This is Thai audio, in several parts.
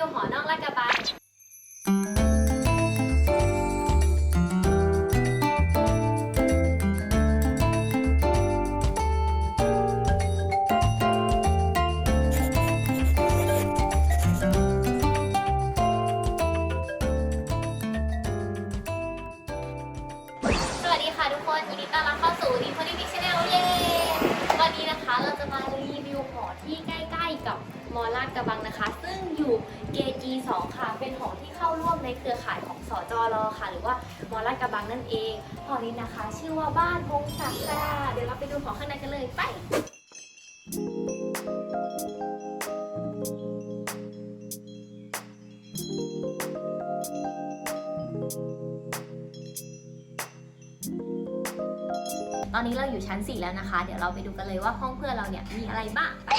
วิวหอนอกลาดกระบังสวัสดีค่ะทุกคนยินดีต้อนรับเข้าสู่ดีพอดีพิชแนลเย้วันนี้นะคะเราจะมารีวิวหอที่ใกล้ๆกับมอลาดกระบังนะคะ ซึ่งอยู่ เกจี2ค่ะ เป็นหอที่เข้าร่วมในเครือข่ายของสจรค่ะ หรือว่ามอลาดกระบังนั่นเองหอนี้นะคะ ชื่อว่าบ้านพงศักดิ์ค่ะเดี๋ยวเราไปดูหอข้างในกันเลยไปตอนนี้เราอยู่ชั้น 4 แล้วนะคะ เดี๋ยวเราไปดูกันเลยว่าห้องเพื่อนเราเนี่ยมีอะไรบ้างไป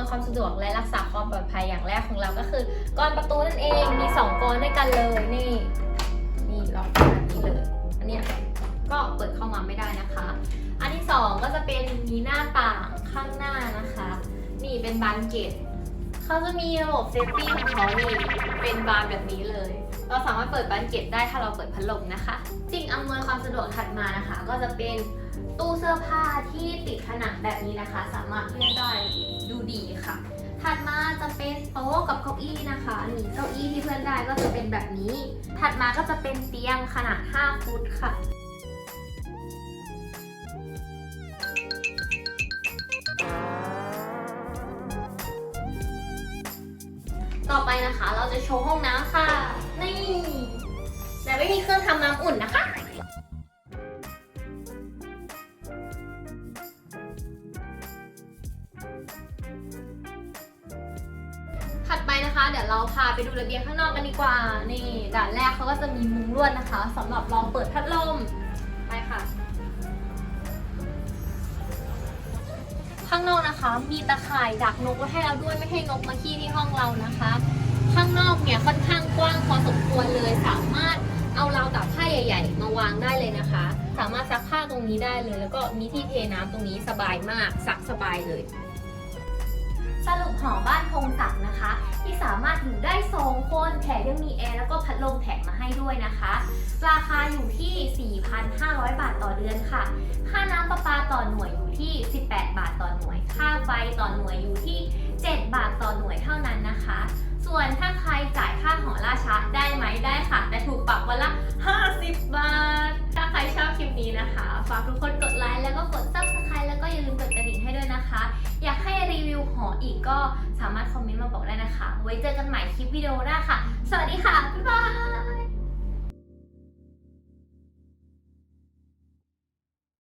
วยความสะดวกและรักษาความปลอดภัยอย่างแรกของเราก็คือกรอนประตูนั่นเองมีสองกรอนด้วยกันเลยนี่นี่ล็อกแบบนี้เลยอันเนี้ยก็เปิดเข้ามาไม่ได้นะคะ อันที่สองก็จะเป็นมีหน้าต่างข้างหน้านะคะ นี่เป็นบานเกตเขาจะมีระบบเซฟตี้ของเขานี่เป็นบานแบบนี้เลย เราสามารถเปิดบานเก็ตได้ถ้าเราเปิดพัดลมนะคะ สิ่งอำนวยความสะดวกถัดมานะคะ ก็จะเป็นตู้เสื้อผ้าที่ติดผนังแบบนี้นะคะ สามารถเลื่อนได้ดูดีค่ะ ถัดมาจะเป็นโต๊ะกับเก้าอี้นะคะนี่เก้าอี้ที่เพื่อนได้ก็จะเป็นแบบนี้ ถัดมาก็จะเป็นเตียงขนาด 5 ฟุตค่ะต่อไปนะคะ เราจะโชว์ห้องน้ำค่ะ อุ่นนะคะ ถัดไปนะคะ เดี๋ยวเราพาไปดูระเบียงข้างนอกกันดีกว่า นี่ด่านแรกเขาก็จะมีมุ้งลวดนะคะสำหรับรองเปิดพัดลม ไปค่ะ ข้างนอกนะคะ มีตะข่ายดักนกไว้ให้เราด้วยไม่ให้นกมาขี้ที่ห้องเรานะคะ ข้างนอกเนี่ยค่อนข้างกว้างพอสมควรเลยสามารถ ใหญ่ๆ มาวางได้เลยนะคะ สามารถซักผ้าตรงนี้ได้เลย แล้วก็มีที่เทน้ำตรงนี้สบายมากซักสบายเลย สรุปหอบ้านพงศักดิ์นะคะ ที่สามารถอยู่ได้2คนแถมยังมีแอร์แล้วก็พัดลมแถมมาให้ด้วยนะคะ ราคาอยู่ที่ 4,500 บาทต่อเดือนค่ะ ค่าน้ำประปาต่อหน่วยอยู่ที่ 18 บาทต่อหน่วย ค่าไฟต่อหน่วยอยู่ที่ 7 นี้นะคะ ฝากทุกคนกดไลค์แล้วก็กด subscribe แล้วก็อย่าลืมกดกระดิ่งให้ด้วยนะคะ อยากให้รีวิวหออีกก็สามารถคอมเมนต์มาบอกได้นะคะ ไว้เจอกันใหม่คลิปวิดีโอหน้าค่ะ สวัสดีค่ะ